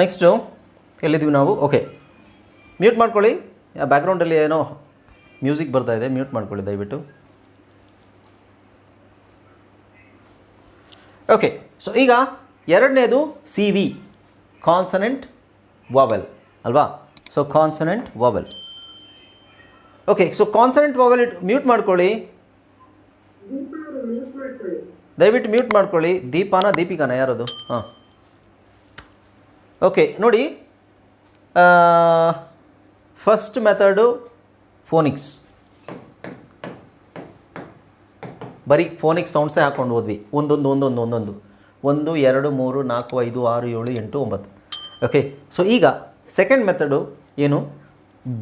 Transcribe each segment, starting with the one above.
Next ಎಲ್ಲಿದ್ದೀವಿ ನಾವು? Okay mute ಮಾಡ್ಕೊಳ್ಳಿ. ಬ್ಯಾಕ್ಗ್ರೌಂಡಲ್ಲಿ ಏನೋ ಮ್ಯೂಸಿಕ್ ಬರ್ತಾ ಇದೆ. ಮ್ಯೂಟ್ ಮಾಡ್ಕೊಳ್ಳಿ, ದಯವಿಟ್ಟು. ಓಕೆ ಸೊ ಈಗ ಎರಡನೇದು ಸಿ ವಿ ಕಾನ್ಸನೆಂಟ್ ವಾವೆಲ್ ಅಲ್ವಾ? So consonant vowel okay so consonant vowel mute ಮಾಡ್ಕೊಳ್ಳಿ. ದಯವಿಟ್ಟು ಮ್ಯೂಟ್ ಮಾಡ್ಕೊಳ್ಳಿ. ದೀಪಾನ, ದೀಪಿಕಾನ ಯಾರದು? ಹಾಂ. ಓಕೆ, ನೋಡಿ ಫಸ್ಟ್ ಮೆಥಡು ಫೋನಿಕ್ಸ್ ಬರೀ ಫೋನಿಕ್ಸ್ ಸೌಂಡ್ಸೇ ಹಾಕ್ಕೊಂಡು ಹೋದ್ವಿ. ಒಂದೊಂದು ಒಂದೊಂದು ಒಂದೊಂದು. ಒಂದು, ಎರಡು, ಮೂರು, ನಾಲ್ಕು, ಐದು, ಆರು, ಏಳು, ಎಂಟು, ಒಂಬತ್ತು. ಓಕೆ ಸೊ ಈಗ ಸೆಕೆಂಡ್ ಮೆಥಡು ಏನು?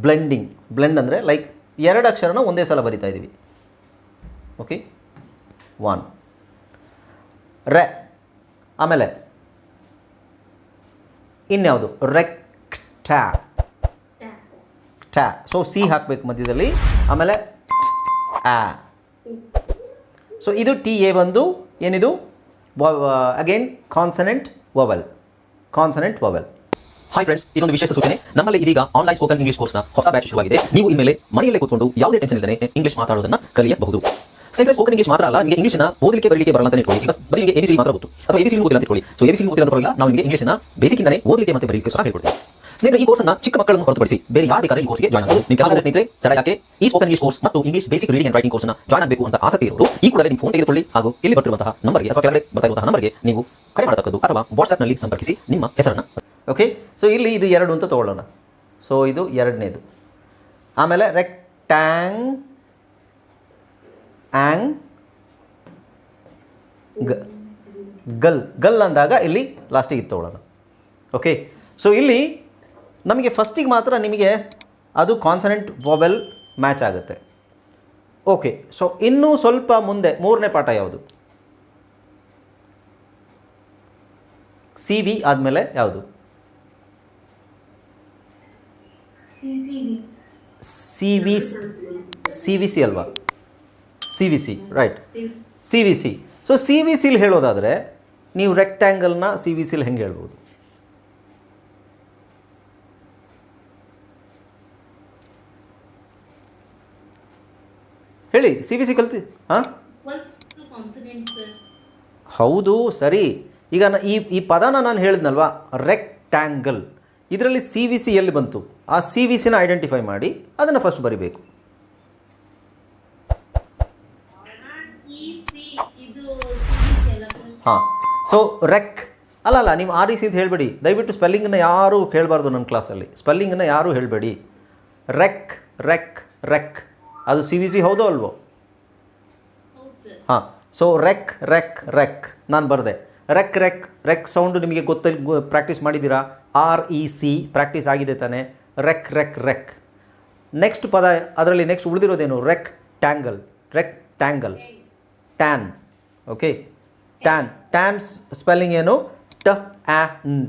ಬ್ಲೆಂಡಿಂಗ್ ಬ್ಲೆಂಡ್ ಅಂದರೆ ಲೈಕ್ ಎರಡು ಅಕ್ಷರನ ಒಂದೇ ಸಲ ಬರಿತಾ ಇದ್ದೀವಿ ಓಕೆ ಒನ್ ರೆ, ಆಮೇಲೆ ಇನ್ಯಾವುದು? ರೆಕ್ಟ ಟ್ಯಾ ಸೊ ಸಿ ಹಾಕಬೇಕು ಮಧ್ಯದಲ್ಲಿ. ಆಮೇಲೆ ಸೊ ಇದು ಟಿ ಎ ಬಂದು ಏನಿದು? Again consonant vowel consonant vowel hi friends ಇದೊಂದು ವಿಶೇಷ ಸೂಚನೆ. ನಮ್ಮಲ್ಲಿ ಇದೀಗ ಆನ್ಲೈನ್ ಸ್ಪೋಕನ್ ಇಂಗ್ಲಿಷ್ ಕೋರ್ಸ್ನ ಹೊಸ ಬ್ಯಾಚ್ ಶುರುವಾಗಿದೆ. ನೀವು ಇನ್ಮೇಲೆ ಮನೆಯಲ್ಲೇ ಕೂತ್ಕೊಂಡು ಯಾವುದೇ ಟೆನ್ಷನ್ ಇಲ್ಲದೆ ಇಂಗ್ಲಿಷ್ ಮಾತಾಡೋದನ್ನ ಕಲಿಯಬಹುದು. ಸ್ನೇಹಿತರೆ ಸ್ಪೋಕನ್ ಇಂಗ್ಲಿಷ್ ಮಾತ್ರ ಅಲ್ಲ ನಿಮಗೆ ಇಂಗ್ಲಿಷ್ನ ಓದಲಿಕ್ಕೆ ಬರಲಿಕ್ಕೆ ಬರಲ್ಲ ಅಂತ ಇಟ್ಕೊಳ್ಳಿ. ಬರೀ ನಿಮಗೆ ಎಬಿಸಿ ಮಾತ್ರ ಗೊತ್ತು. ಅಥವಾ ಎಬಿಸಿ ಓದಿಲ್ಲ ಅಂತ ಇಟ್ಕೊಳ್ಳಿ ಸೊ ಎಬಿಸಿ ಓದಿಲ್ಲ ಅಂತ ನಾವು ನಿಮಗೆ ಇಂಗ್ಲಿಷ್ನ ಬೇಸಿಕ್ ಇಂದಾನೆ ಓದಲಿಕ್ಕೆ ಮತ್ತೆ ಬರಲಿಕ್ಕೆ ಸಹ ಹೇಳ್ಕೊಡ್ತೀವಿ. ಸ್ನೇಹಿತರೆ, ಈ ಕೋರ್ಸ್ನ ಚಿಕ್ಕ ಮಕ್ಕಳನ್ನು ಹೊರತುಪಡಿಸಿ ಬೇರೆ ಯಾರು ಬೇಕಾದ್ರೆ ಈ ಕೋರ್ಸ್ಗೆ ಜಾಯ್ನ್ ಆಗಬಹುದು ನಿಮ್ಮ ಕೆಲವು ಸ್ನೇಹಿತರೆ, ತಡ ಯಾಕೆ? ಈ ಸ್ಪೋಕನ್ ಇಂಗ್ಲಿಷ್ ಕೋರ್ಸ್ ಮತ್ತು English basic reading and writing ಕೋರ್ಸ್ನ ಜಾಯ್ನ್ ಆಗಬೇಕು ಅಂತ ಆಸಕ್ತಿ ಇರೋರು, ಈ ಕೂಡಲೇ ನಿಮ್ಮ ಫೋನ್ ತೆಗೆದುಕೊಳ್ಳಿ. ಹಾಗೂ ಇಲ್ಲಿ ಬರ್ತಿರುವಂತಹ ನಂಬರ್ಗೆ ಅಥವಾ ಕೆಳಗಡೆ ಬರ್ತಾ ಇರುವಂತಹ ನಂಬರ್ಗೆ ನೀವು ಕರೆ ಮಾಡತಕ್ಕದ್ದು ಅಥವಾ ವಾಟ್ಸ್ಆಪ್ನಲ್ಲಿ ಸಂಪರ್ಕಿಸಿ ನಿಮ್ಮ ಹೆಸರನ್ನ. ಓಕೆ ಸೊ ಇಲ್ಲಿ ಇದು ಎರಡು ಅಂತ ತಗೊಳ್ಳೋಣ. ಸೊ ಇದು ಎರಡನೇದು. ಆಮೇಲೆ ರೆಕ್ಟ್ಯಾಂಗ್ ಆ್ಯಂಗ್ ಗ ಗಲ್ ಗಲ್ ಅಂದಾಗ ಇಲ್ಲಿ ಲಾಸ್ಟಿಗೆ ಇತ್ತು ತಗೊಳ್ಳೋಣ ಓಕೆ ಸೊ ಇಲ್ಲಿ ನಮಗೆ ಫಸ್ಟಿಗೆ ಮಾತ್ರ ನಿಮಗೆ ಅದು ಕಾನ್ಸನೆಂಟ್ ವಾವೆಲ್ ಮ್ಯಾಚ್ ಆಗುತ್ತೆ. ಓಕೆ ಸೊ ಇನ್ನೂ ಸ್ವಲ್ಪ ಮುಂದೆ ಮೂರನೇ ಪಾಠ ಯಾವುದು? ಸಿ ವಿ ಆದಮೇಲೆ ಯಾವುದು? C V C V C ಅಲ್ವಾ? C V C right C V C so C V ಸಿಲ್ ಹೇಳೋದಾದರೆ ನೀವು ರೆಕ್ಟ್ಯಾಂಗಲ್ನ ಸಿ ವಿ ಸಿಲ್ ಹೆಂಗೆ ಹೇಳ್ಬೋದು? ಹೇಳಿ ಸಿ ವಿ ಸಿ ಕಲ್ತಿ ಹಾಂ? ಹೌದು ಸರಿ. ಈಗ ನ- ಈ ಈ ಪದನ ನಾನು ಹೇಳಿದ್ನಲ್ವಾ? ರೆಕ್ಟ್ಯಾಂಗಲ್ ಇದರಲ್ಲಿ ಸಿ ವಿ ಸಿ ಎಲ್ಲಿ ಬಂತು? ಆ ಸಿ ವಿ ಸಿನ ಐಡೆಂಟಿಫೈ ಮಾಡಿ ಅದನ್ನು ಫಸ್ಟ್ ಬರಿಬೇಕು. ಹಾಂ. ಸೊ ರೆಕ್ ಅಲ್ಲ ಅಲ್ಲ ನೀವು ಸಿ ಅಂತ ಹೇಳಬೇಡಿ. ದಯವಿಟ್ಟು ಸ್ಪೆಲ್ಲಿಂಗನ್ನು ಯಾರೂ ಕೇಳಬಾರ್ದು ನನ್ನ ಕ್ಲಾಸಲ್ಲಿ ಸ್ಪೆಲ್ಲಿಂಗನ್ನು ಯಾರೂ ಹೇಳಬೇಡಿ. ರೆಕ್ ರೆಕ್ ರೆಕ್ ಅದು ಸಿ ವಿ ಸಿ ಹೌದೋ ಅಲ್ವೋ? ಹಾಂ. ಸೊ ರೆಕ್ ರೆಕ್ ರೆಕ್ ನಾನು ಬರೆದೆ. ರೆಕ್ ರೆಕ್ ರೆಕ್ ಸೌಂಡು ನಿಮಗೆ ಗೊತ್ತಲ್ಲಿ ಪ್ರಾಕ್ಟೀಸ್ ಮಾಡಿದ್ದೀರಾ? ಆರ್ ಇ ಸಿ ಪ್ರಾಕ್ಟೀಸ್ ಆಗಿದೆ ತಾನೆ. ರೆಕ್ ರೆಕ್ ರೆಕ್ ನೆಕ್ಸ್ಟ್ ಪದ, ಅದರಲ್ಲಿ next ಉಳಿದಿರೋದೇನು? Rec tangle rec tangle tan okay tan tan spelling ಏನು? ಟ ಆ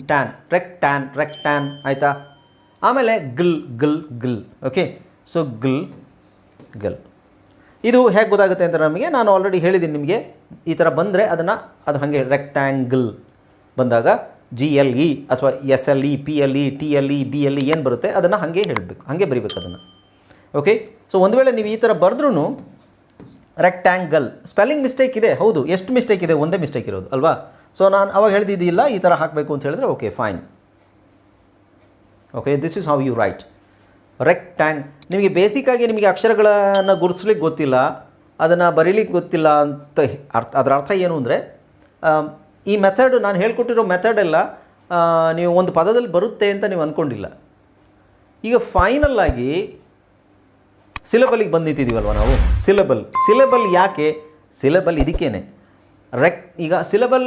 tan rec tan rec tan ಆಯಿತಾ? ಆಮೇಲೆ ಗಲ್ ಗಲ್ ಗಲ್. Okay so ಗಲ್ ಗಲ್. ಇದು ಹೇಗೆ ಗೊತ್ತಾಗುತ್ತೆ ಅಂತ ನಮಗೆ ನಾನು ಆಲ್ರೆಡಿ ಹೇಳಿದ್ದೀನಿ ನಿಮಗೆ. ಈ ಥರ ಬಂದರೆ ಅದನ್ನು ಅದು ಹಾಗೆ ರೆಕ್ಟ್ಯಾಂಗಲ್ ಬಂದಾಗ ಜಿ ಎಲ್ ಇ ಅಥವಾ S L E P L E T L E B L E ಏನು ಬರುತ್ತೆ ಅದನ್ನು ಹಾಗೆ ಹೇಳಬೇಕು. ಹಾಗೆ ಬರಿಬೇಕು ಅದನ್ನು. ಓಕೆ ಸೊ ಒಂದು ವೇಳೆ ನೀವು ಈ ಥರ ಬರೆದ್ರೂ ರೆಕ್ಟ್ಯಾಂಗಲ್ ಸ್ಪೆಲ್ಲಿಂಗ್ ಮಿಸ್ಟೇಕ್ ಇದೆ. ಹೌದು, ಎಷ್ಟು ಮಿಸ್ಟೇಕ್ ಇದೆ? ಒಂದೇ ಮಿಸ್ಟೇಕ್ ಇರೋದು, ಅಲ್ವಾ? ಸೊ ನಾನು ಅವಾಗ ಹೇಳ್ದಿದ್ದಿಲ್ಲ, ಈ ಥರ ಹಾಕಬೇಕು ಅಂತ ಹೇಳಿದ್ರೆ okay fine okay this is how you write rectangle ನಿಮಗೆ ಬೇಸಿಕ್ಕಾಗಿ ನಿಮಗೆ ಅಕ್ಷರಗಳನ್ನು ಗುರುತಿಸ್ಲಿಕ್ಕೆ ಗೊತ್ತಿಲ್ಲ, ಅದನ್ನು ಬರೀಲಿಕ್ಕೆ ಗೊತ್ತಿಲ್ಲ ಅಂತ ಅರ್ಥ, ಅದರ ಅರ್ಥ ಏನು ಅಂದರೆ ಈ ಮೆಥಡ್ ನಾನು ಹೇಳ್ಕೊಟ್ಟಿರೋ ಮೆಥಡ್ ಎಲ್ಲ ನೀವು ಒಂದು ಪದದಲ್ಲಿ ಬರುತ್ತೆ ಅಂತ ನೀವು ಅಂದ್ಕೊಂಡಿಲ್ಲ ಈಗ ಫೈನಲ್ ಆಗಿ ಸಿಲೆಬಲಿಗೆ ಬಂದು ನಿಂತಿದ್ದೀವಲ್ವ ನಾವು? ಸಿಲೆಬಲ್. ಸಿಲಬಲ್ ಯಾಕೆ? ಸಿಲೆಬಲ್ ಇದಕ್ಕೇನೆ. ರೆಕ್, ಈಗ ಸಿಲೆಬಲ್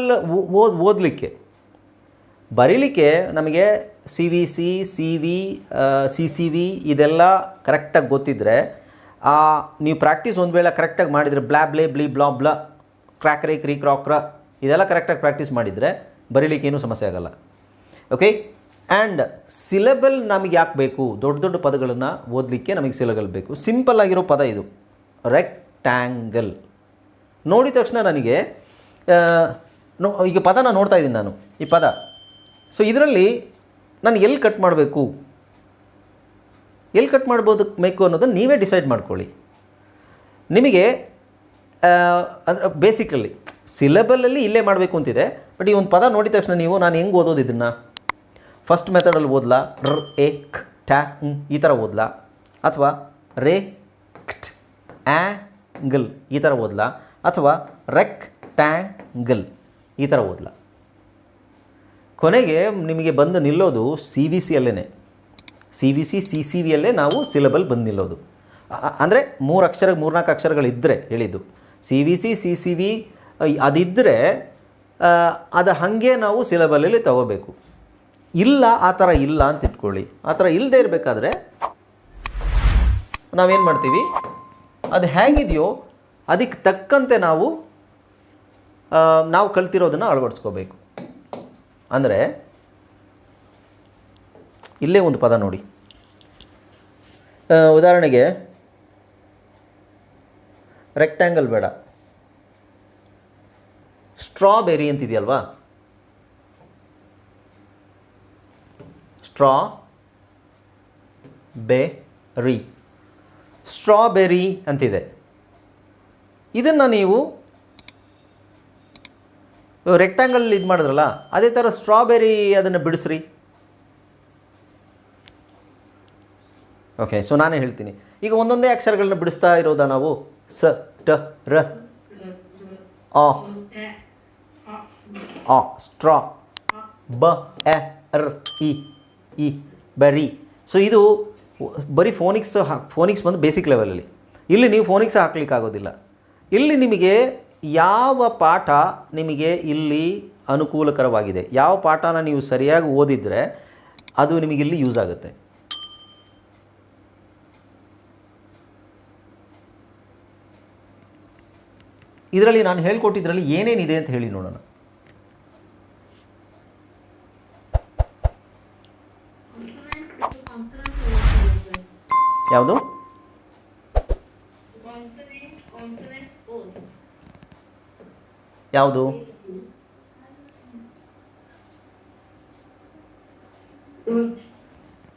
ಓದ್ ಓದಲಿಕ್ಕೆ. ಬರೀಲಿಕ್ಕೆ ನಮಗೆ C V C C V C C V ಇದೆಲ್ಲ ಕರೆಕ್ಟಾಗಿ ಗೊತ್ತಿದ್ದರೆ ಆ, ನೀವು ಪ್ರಾಕ್ಟೀಸ್ ಒಂದು ವೇಳೆ ಕರೆಕ್ಟಾಗಿ ಮಾಡಿದರೆ, ಬ್ಲಾ, ಬ್ಲೇ, ಬ್ಲಿ, ಬ್ಲಾ, ಬ್ಲ, ಕ್ರ್ಯಾಕ್ ರೇ, ಕ್ರೀ ಕ್ರಾಕ್ರ ಇದೆಲ್ಲ ಕರೆಕ್ಟಾಗಿ ಪ್ರಾಕ್ಟೀಸ್ ಮಾಡಿದರೆ ಬರೀಲಿಕ್ಕೆ ಏನೂ ಸಮಸ್ಯೆ ಆಗೋಲ್ಲ. ಓಕೆ ಆ್ಯಂಡ್ ಸಿಲೆಬಲ್ ನಮಗೆ ಯಾಕೆ ಬೇಕು? ದೊಡ್ಡ ದೊಡ್ಡ ಪದಗಳನ್ನು ಓದಲಿಕ್ಕೆ ನಮಗೆ ಸಿಲೆಬಲ್ ಬೇಕು. ಸಿಂಪಲ್ ಆಗಿರೋ ಪದ ಇದು. ರೆಕ್ಟ್ಯಾಂಗಲ್ ನೋಡಿದ ತಕ್ಷಣ ನನಗೆ ಈಗ ಪದನ ನೋಡ್ತಾ ಇದ್ದೀನಿ ನಾನು, ಈ ಪದ. ಸೊ ಇದರಲ್ಲಿ ನಾನು ಎಲ್ಲಿ ಕಟ್ ಮಾಡಬೇಕು? ಎಲ್ಲಿ ಕಟ್ ಮಾಡ್ಬೋದು ಬೇಕು ಅನ್ನೋದನ್ನು ನೀವೇ ಡಿಸೈಡ್ ಮಾಡ್ಕೊಳ್ಳಿ. ನಿಮಗೆ ಅಂದರೆ ಬೇಸಿಕಲಿ ಸಿಲೆಬಲಲ್ಲಿ ಇಲ್ಲೇ ಮಾಡಬೇಕು ಅಂತಿದೆ ಬಟ್ ಈ ಒಂದು ಪದ ನೋಡಿದ ತಕ್ಷಣ ನೀವು, ನಾನು ಹೆಂಗೆ ಓದೋದು ಇದನ್ನು? ಫಸ್ಟ್ ಮೆಥಡಲ್ಲಿ ಓದ್ಲಾ? ರ್, ಎ ಕ್ ಟ್ಯಾ ಈ ಥರ ಓದ್ಲಾ. ಅಥವಾ ರೇ ಕ್ಟ್ ಆ್ಯಂಗಲ್ ಈ ಥರ ಓದ್ಲಾ. ಅಥವಾ ರೆಕ್ ಟ್ಯಾಂಗಲ್ ಈ ಥರ ಓದ್ಲಾ. ಕೊನೆಗೆ ನಿಮಗೆ ಬಂದು ನಿಲ್ಲೋದು ಸಿ ವಿ ಸಿ ಅಲ್ಲೇ C V C C C ವಿಯಲ್ಲೇ ನಾವು ಸಿಲೆಬಲ್ ಬಂದು ನಿಲ್ಲೋದು. ಅಂದರೆ ಮೂರು ಅಕ್ಷರ, ಮೂರ್ನಾಲ್ಕು ಅಕ್ಷರಗಳಿದ್ದರೆ ಹೇಳಿದ್ದು. C V C C C V ಅದಿದ್ದರೆ ಅದು ಹಾಗೆ ನಾವು ಸಿಲೆಬಲಲ್ಲಿ ತಗೋಬೇಕು. ಇಲ್ಲ, ಆ ಥರ ಇಲ್ಲ ಅಂತ ಇಟ್ಕೊಳ್ಳಿ. ಆ ಥರ ಇಲ್ಲದೆ ಇರಬೇಕಾದ್ರೆ ನಾವೇನು ಮಾಡ್ತೀವಿ? ಅದು ಹೇಗಿದೆಯೋ ಅದಕ್ಕೆ ತಕ್ಕಂತೆ ನಾವು ನಾವು ಕಲ್ತಿರೋದನ್ನು ಅಳವಡಿಸ್ಕೋಬೇಕು. ಅಂದರೆ ಇಲ್ಲೇ ಒಂದು ಪದ ನೋಡಿ. ಉದಾಹರಣೆಗೆ ರೆಕ್ಟ್ಯಾಂಗಲ್ ಬೇಡ. ಸ್ಟ್ರಾಬೆರಿ ಅಂತಿದೆಯಲ್ವಾ? ಸ್ಟ್ರಾ ಬೆರಿ ಸ್ಟ್ರಾಬೆರಿ ಅಂತಿದೆ. ಇದನ್ನು ನೀವು ರೆಕ್ಟ್ಯಾಂಗಲ್ ಇದು ಮಾಡಿದ್ರಲ್ಲ, ಅದೇ ಥರ ಸ್ಟ್ರಾಬೆರಿ ಅದನ್ನು ಬಿಡಿಸ್ರಿ. ಓಕೆ ಸೊ ನಾನೇ ಹೇಳ್ತೀನಿ. ಈಗ ಒಂದೊಂದೇ ಅಕ್ಷರಗಳನ್ನ ಬಿಡಿಸ್ತಾ ಇರೋದಾ ನಾವು? ಸ, ಟ, ರ. ಆ. ಆ, ಸ್ಟ್ರಾ. ಬ, ಎ, ರ್, ಇ. ಇ ಬರಿ. ಸೊ ಇದು ಬರೀ ಫೋನಿಕ್ಸ್ ಫೋನಿಕ್ಸ್ ಬಂದು ಬೇಸಿಕ್ ಲೆವೆಲಲ್ಲಿ ಇಲ್ಲಿ ನೀವು ಫೋನಿಕ್ಸ್ ಹಾಕ್ಲಿಕ್ಕಾಗೋದಿಲ್ಲ ಇಲ್ಲಿ ನಿಮಗೆ ಯಾವ ಪಾಠ ನಿಮಗೆ ಇಲ್ಲಿ ಅನುಕೂಲಕರವಾಗಿದೆ? ಯಾವ ಪಾಠನ ನೀವು ಸರಿಯಾಗಿ ಓದಿದರೆ ಅದು ನಿಮಗೆ ಇಲ್ಲಿ ಯೂಸ್ ಆಗುತ್ತೆ. ಇದರಲ್ಲಿ ನಾನು ಹೇಳ್ಕೊಟ್ಟಿದ್ರಲ್ಲಿ ಏನೇನಿದೆ ಅಂತ ಹೇಳಿ ನೋಡೋಣ. ಯಾವುದು? ಯಾವುದು?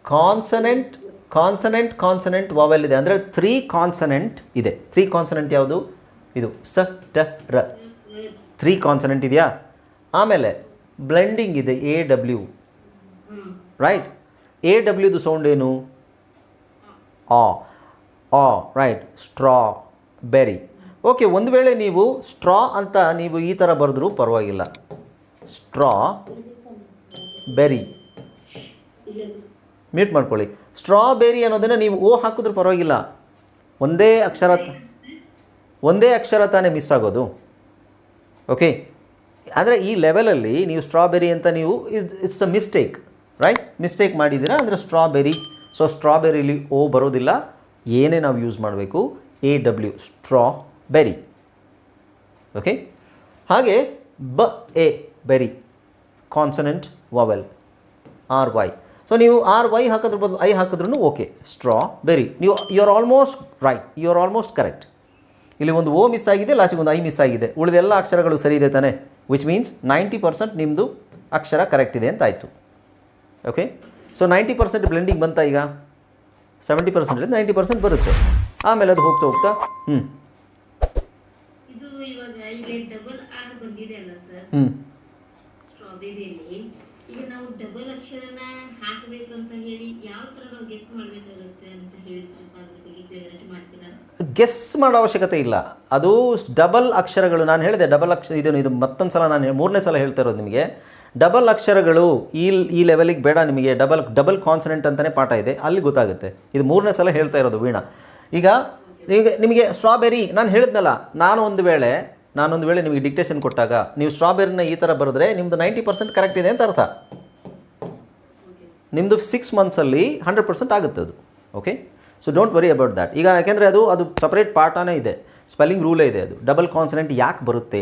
ಕಾನ್ಸನೆಂಟ್ ಕಾನ್ಸನೆಂಟ್ ಕಾನ್ಸನೆಂಟ್ ವಾವೆಲ್ ಇದೆ ಅಂದರೆ ತ್ರೀ ಕಾನ್ಸನೆಂಟ್ ಇದೆ. ತ್ರೀ ಕಾನ್ಸನೆಂಟ್ ಯಾವುದು? ಇದು ಸ ಟ ರ. ತ್ರೀ ಕಾನ್ಸನೆಂಟ್ ಇದೆಯಾ? ಆಮೇಲೆ ಬ್ಲೆಂಡಿಂಗ್ ಇದೆ ಎ ಡಬ್ಲ್ಯೂ ರೈಟ್ ಎ ಡಬ್ಲ್ಯೂದು ಸೌಂಡ್ ಏನು? ಆ ಆ ರೈಟ್ ಸ್ಟ್ರಾ ಬೆರಿ ಓಕೆ ಒಂದು ವೇಳೆ ನೀವು ಸ್ಟ್ರಾ ಅಂತ ನೀವು ಈ ಥರ ಬರೆದ್ರೂ ಪರವಾಗಿಲ್ಲ. ಸ್ಟ್ರಾ ಬೆರಿ ಮ್ಯೂಟ್ ಮಾಡ್ಕೊಳ್ಳಿ. ಸ್ಟ್ರಾಬೆರಿ ಅನ್ನೋದನ್ನು ನೀವು ಓ ಹಾಕಿದ್ರೂ ಪರವಾಗಿಲ್ಲ. ಒಂದೇ ಅಕ್ಷರ ಒಂದೇ ಅಕ್ಷರ ತಾನೇ ಮಿಸ್ ಆಗೋದು. ಓಕೆ ಆದರೆ ಈ ಲೆವೆಲಲ್ಲಿ ನೀವು ಸ್ಟ್ರಾಬೆರಿ ಅಂತ ನೀವು it's a mistake right mistake ಮಾಡಿದ್ದೀರಾ? ಅಂದರೆ ಸ್ಟ್ರಾಬೆರಿ ಸೊ ಸ್ಟ್ರಾಬೆರಿಲಿ ಓ ಬರೋದಿಲ್ಲ. ಏನೇ ನಾವು ಯೂಸ್ ಮಾಡಬೇಕು. A W straw berry okay ಹಾಗೆ ಬ, A berry consonant vowel R Y so ನೀವು ಆರ್ ವೈ ಹಾಕಿದ್ರ ಬದಲು ಐ ಹಾಕಿದ್ರೂ ಓಕೆ ಸ್ಟ್ರಾ ಬೆರಿ ನೀವು you are almost right you are almost correct ಇಲ್ಲಿ ಒಂದು ಓ ಮಿಸ್ ಆಗಿದೆ ಲಾಸ್ಟಿಗೆ ಒಂದು ಐ ಮಿಸ್ ಆಗಿದೆ. ಉಳಿದೆಲ್ಲ ಅಕ್ಷರಗಳು ಸರಿ ಇದೆ ತಾನೆ? ವಿಚ್ ಮೀನ್ಸ್ ನೈಂಟಿ ಪರ್ಸೆಂಟ್ ನಿಮ್ಮದು ಅಕ್ಷರ ಕರೆಕ್ಟ್ ಇದೆ ಅಂತ ಆಯಿತು. Okay so ninety percent blending ಬಂತಾ ಈಗ? ಸೆವೆಂಟಿ ಪರ್ಸೆಂಟ್ ನೈಂಟಿ ಪರ್ಸೆಂಟ್ ಬರುತ್ತೆ. ಆಮೇಲೆ ಅದು ಹೋಗ್ತಾ ಹೋಗ್ತಾ ಹ್ಞೂ ಹ್ಞೂ ಸ್ಟ್ರಾಬೆರಿಯಲ್ಲಿ ಈಗ ನಾವು ಡಬಲ್ ಅಕ್ಷರನ ಹಾಕಬೇಕಂತ ಹೇಳಿ ಯಾವ ತರ ನಾವು ಗೆಸ್ ಮಾಡ್ಬೇಕಾಗುತ್ತೆ ಅಂತ ಹೇಳಿ ಸ್ವಲ್ಪ ಅದ್ರ ಬಗ್ಗೆ ಕ್ಲಿಯರಿಟಿ ಮಾಡ್ತೀರಾ? ಗೆಸ್ ಮಾಡೋ ಅವಶ್ಯಕತೆ ಇಲ್ಲ. ಅದು ಡಬಲ್ ಅಕ್ಷರಗಳು ನಾನು ಹೇಳಿದೆ ಡಬಲ್ ಅಕ್ಷರ ಇದು ಇದು ಮತ್ತೊಂದು ಸಲ ನಾನು ಮೂರನೇ ಸಲ ಹೇಳ್ತಾ ಇರೋದು ನಿಮಗೆ. ಡಬಲ್ ಅಕ್ಷರಗಳು ಈ ಈ ಲೆವೆಲಿಗೆ ಬೇಡ ನಿಮಗೆ. ಡಬಲ್ ಡಬಲ್ ಕಾನ್ಸನೆಂಟ್ ಅಂತಲೇ ಪಾಠ ಇದೆ. ಅಲ್ಲಿ ಗೊತ್ತಾಗುತ್ತೆ. ಇದು ಮೂರನೇ ಸಲ ಹೇಳ್ತಾ ಇರೋದು ವೀಣಾ. ಈಗ ಈಗ ನಿಮಗೆ ಸ್ಟ್ರಾಬೆರಿ ನಾನು ಹೇಳಿದ್ನಲ್ಲ, ನಾನು ಒಂದು ವೇಳೆ ನಾನೊಂದು ವೇಳೆ ನಿಮಗೆ ಡಿಕ್ಟೇಷನ್ ಕೊಟ್ಟಾಗ, ನೀವು ಸ್ಟ್ರಾಬೆರಿನ ಈ ಥರ ಬರೆದ್ರೆ ನಿಮ್ಮದು ನೈಂಟಿ ಪರ್ಸೆಂಟ್ ಕರೆಕ್ಟ್ ಇದೆ ಅಂತ ಅರ್ಥ. ನಿಮ್ಮದು ಸಿಕ್ಸ್ ಮಂತ್ಸಲ್ಲಿ ಹಂಡ್ರೆಡ್ ಪರ್ಸೆಂಟ್ ಆಗುತ್ತೆ ಅದು. Okay so don't worry about that ಈಗ ಯಾಕೆಂದರೆ ಅದು ಅದು ಸಪ್ರೇಟ್ ಪಾಠನೇ ಇದೆ. ಸ್ಪೆಲ್ಲಿಂಗ್ ರೂಲೇ ಇದೆ ಅದು. ಡಬಲ್ ಕಾನ್ಸನೆಂಟ್ ಯಾಕೆ ಬರುತ್ತೆ?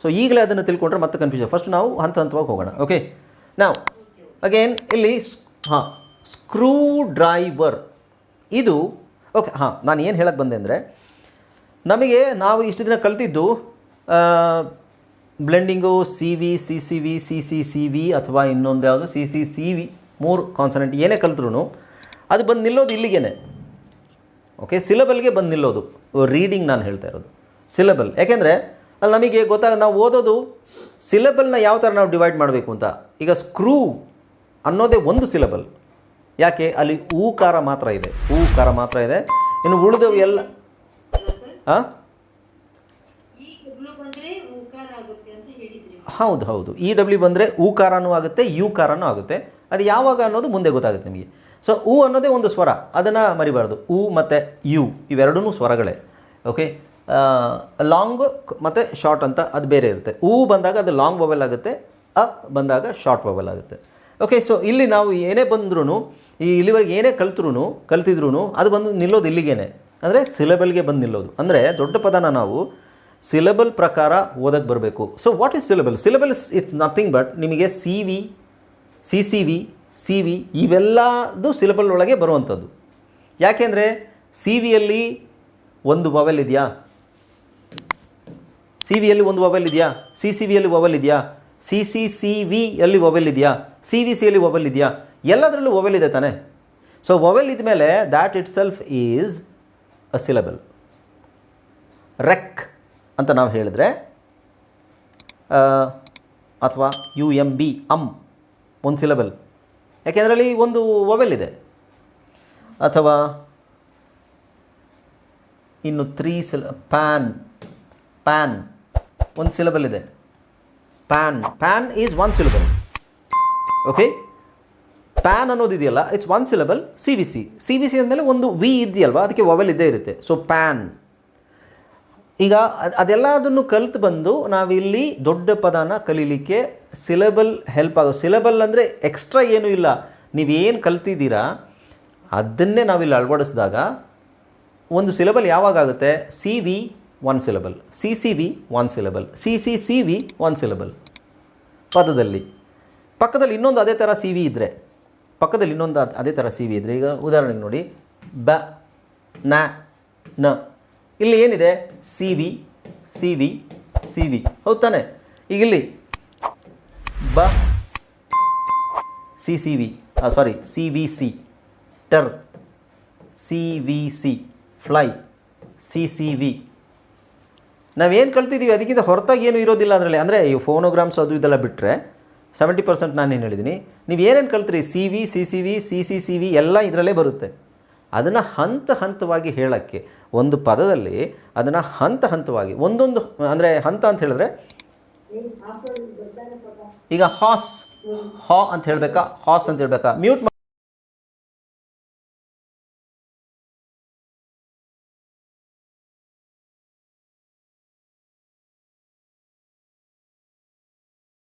ಸೊ ಈಗಲೇ ಅದನ್ನು ತಿಳ್ಕೊಂಡ್ರೆ ಮತ್ತೆ ಕನ್ಫ್ಯೂಷನ್ ಫಸ್ಟ್ ನಾವು ಹಂತ ಹಂತವಾಗಿ ಹೋಗೋಣ. ಓಕೆ ನಾವು ಅಗೇನ್ ಇಲ್ಲಿ ಹಾಂ ಸ್ಕ್ರೂ ಡ್ರೈವರ್ ಇದು ಓಕೆ ಹಾಂ, ನಾನು ಏನು ಹೇಳಕ್ಕೆ ಬಂದೆ ಅಂದರೆ, ನಮಗೆ ನಾವು ಇಷ್ಟು ದಿನ ಕಲ್ತಿದ್ದು blending C V C C V C C C V ಅಥವಾ ಇನ್ನೊಂದು ಯಾವುದು? ಸಿ ಸಿ ಸಿ ವಿ ಮೂರು ಕಾನ್ಸನೆಂಟ್ ಏನೇ ಕಲ್ತ್ರು ಅದು ಬಂದು ನಿಲ್ಲೋದು ಇಲ್ಲಿಗೇನೆ. ಓಕೆ ಸಿಲಬಲ್ಗೆ ಬಂದು ನಿಲ್ಲೋದು. ರೀಡಿಂಗ್ ನಾನು ಹೇಳ್ತಾ ಇರೋದು. ಸಿಲಬಲ್ ಯಾಕೆಂದರೆ ಅಲ್ಲಿ ನಮಗೆ ಗೊತ್ತಾಗ ನಾವು ಓದೋದು ಸಿಲೆಬಲ್ನ ಯಾವ ಥರ ನಾವು ಡಿವೈಡ್ ಮಾಡಬೇಕು ಅಂತ. ಈಗ ಸ್ಕ್ರೂ ಅನ್ನೋದೇ ಒಂದು ಸಿಲೆಬಲ್ ಯಾಕೆ? ಅಲ್ಲಿ ಹೂಕಾರ ಮಾತ್ರ ಇದೆ. ಹೂಕಾರ ಮಾತ್ರ ಇದೆ. ಇನ್ನು ಉಳಿದವು ಎಲ್ಲ ಹಾಂ ಹೌದು ಹೌದು. ಇ ಡಬ್ಲ್ಯೂ ಬಂದರೆ ಊಕಾರನೂ ಆಗುತ್ತೆ ಯು ಕಾರನೂ ಆಗುತ್ತೆ. ಅದು ಯಾವಾಗ ಅನ್ನೋದು ಮುಂದೆ ಗೊತ್ತಾಗುತ್ತೆ ನಿಮಗೆ. ಸೊ ಊ ಅನ್ನೋದೇ ಒಂದು ಸ್ವರ. ಅದನ್ನು ಮರಿಬಾರ್ದು. ಉ ಮತ್ತು ಯು ಇವೆರಡೂ ಸ್ವರಗಳೇ. ಓಕೆ ಲಾಂಗ್ ಮತ್ತು ಶಾರ್ಟ್ ಅಂತ ಅದು ಬೇರೆ ಇರುತ್ತೆ. ಉ ಬಂದಾಗ ಅದು ಲಾಂಗ್ ವವೆಲ್ ಆಗುತ್ತೆ, ಅ ಬಂದಾಗ ಶಾರ್ಟ್ ವವೆಲ್ ಆಗುತ್ತೆ. ಓಕೆ ಸೊ ಇಲ್ಲಿ ನಾವು ಏನೇ ಬಂದ್ರೂ ಈ ಇಲ್ಲಿವರೆಗೆ ಏನೇ ಕಲ್ತ್ರೂ ಕಲ್ತಿದ್ರು ಅದು ಬಂದು ನಿಲ್ಲೋದು ಇಲ್ಲಿಗೇನೆ. ಅಂದರೆ ಸಿಲೆಬಲ್ಗೆ ಬಂದು ನಿಲ್ಲೋದು. ಅಂದರೆ ದೊಡ್ಡ ಪದನ ನಾವು ಸಿಲೆಬಲ್ ಪ್ರಕಾರ ಓದಕ್ಕೆ ಬರಬೇಕು. So what is syllable syllable it's nothing but ನಿಮಗೆ C V C C V C V ಇವೆಲ್ಲದು syllable ಒಳಗೆ ಬರುವಂಥದ್ದು. ಯಾಕೆಂದರೆ ಸಿ ವಿಯಲ್ಲಿ ಒಂದು ವವೆಲ್ ಇದೆಯಾ? ಸಿ ವಿಯಲ್ಲಿ ಒಂದು ವವೆಲ್ ಇದೆಯಾ? ಸಿ ಸಿ ವಿಯಲ್ಲಿ ವವೆಲ್ ಇದೆಯಾ? ಸಿ ಸಿ ಸಿ ವಿಯಲ್ಲಿ ವವೆಲ್ ಇದೆಯಾ? ಸಿ ವಿ ಸಿಯಲ್ಲಿ ವವೆಲ್ ಇದೆಯಾ? ಎಲ್ಲದರಲ್ಲೂ ವವೆಲ್ ಇದೆ ತಾನೆ. ಸೊ ವವೆಲ್ ಇದ್ಮೇಲೆ that itself is a syllable rec ಅಂತ ನಾವು ಹೇಳಿದ್ರೆ ಅಥವಾ ಯು ಎಂ ಬಿ ಅಮ್ ಒಂದು ಸಿಲಬಲ್ ಯಾಕೆಂದರೆ ಅಲ್ಲಿ ಒಂದು ವೊವೆಲ್ ಇದೆ. ಅಥವಾ ಇನ್ನು ತ್ರೀ ಸಿಲ ಪ್ಯಾನ್ ಪ್ಯಾನ್ ಒಂದು ಸಿಲಬಲ್ ಇದೆ. Pan pan is one syllable okay pan ಅನ್ನೋದು ಇದೆಯಲ್ಲ it's one syllable C V C C V C ಅಂದಮೇಲೆ ಒಂದು ವಿ ಇದೆಯಲ್ವ ಅದಕ್ಕೆ ವವೆಲ್ ಇದ್ದೇ ಇರುತ್ತೆ. ಸೊ ಪ್ಯಾನ್ ಈಗ ಅದೆಲ್ಲ ಅದನ್ನು ಕಲ್ತು ಬಂದು ನಾವಿಲ್ಲಿ ದೊಡ್ಡ ಪದನ ಕಲೀಲಿಕ್ಕೆ ಸಿಲೆಬಲ್ ಹೆಲ್ಪ್ ಆಗೋ ಸಿಲೆಬಲ್ ಅಂದರೆ ಎಕ್ಸ್ಟ್ರಾ ಏನೂ ಇಲ್ಲ. ನೀವೇನು ಕಲ್ತಿದ್ದೀರಾ, ಅದನ್ನೇ ನಾವಿಲ್ಲಿ ಅಳವಡಿಸಿದಾಗ ಒಂದು ಸಿಲೆಬಲ್ ಯಾವಾಗ ಆಗುತ್ತೆ? C V one syllable C C V one syllable C C C V one syllable ಪದದಲ್ಲಿ. ಪಕ್ಕದಲ್ಲಿ ಇನ್ನೊಂದು ಅದೇ ಥರ ಸಿ ವಿ ಇದ್ದರೆ ಪಕ್ಕದಲ್ಲಿ ಇನ್ನೊಂದು ಅದ್- ಥರ ಸಿ ವಿ ಇದ್ದರೆ ಈಗ ಉದಾಹರಣೆಗೆ ನೋಡಿ. ಬ, ನ ನ. ಇಲ್ಲಿ ಏನಿದೆ? C V C V C V ಹೌದು ತಾನೆ? ಈಗ ಇಲ್ಲಿ ಬ C C V sorry C V C ಟರ್ C V C fly C C V ನಾವೇನು ಕಲ್ತಿದ್ದೀವಿ ಅದಕ್ಕಿಂತ ಹೊರತಾಗಿ ಏನು ಇರೋದಿಲ್ಲ ಅದರಲ್ಲಿ. ಅಂದರೆ ಈ ಫೋನೋಗ್ರಾಮ್ಸ್ ಅದು ಇದೆಲ್ಲ ಬಿಟ್ಟರೆ ಸೆವೆಂಟಿ ಪರ್ಸೆಂಟ್ ನಾನು ಏನು ಹೇಳಿದ್ದೀನಿ ನೀವು ಏನೇನು ಕಲ್ತ್ರಿ C V C C V C C C V ಎಲ್ಲ ಇದರಲ್ಲೇ ಬರುತ್ತೆ. ಅದನ್ನು ಹಂತ ಹಂತವಾಗಿ ಹೇಳೋಕ್ಕೆ, ಒಂದು ಪದದಲ್ಲಿ ಅದನ್ನು ಹಂತ ಹಂತವಾಗಿ, ಒಂದೊಂದು, ಅಂದರೆ ಹಂತ ಅಂತ ಹೇಳಿದ್ರೆ, ಈಗ ಹಾಸ್, ಹಾ ಅಂತ ಹೇಳಬೇಕಾ, ಹಾಸ್ ಅಂತ ಹೇಳಬೇಕಾ, ಮ್ಯೂಟ್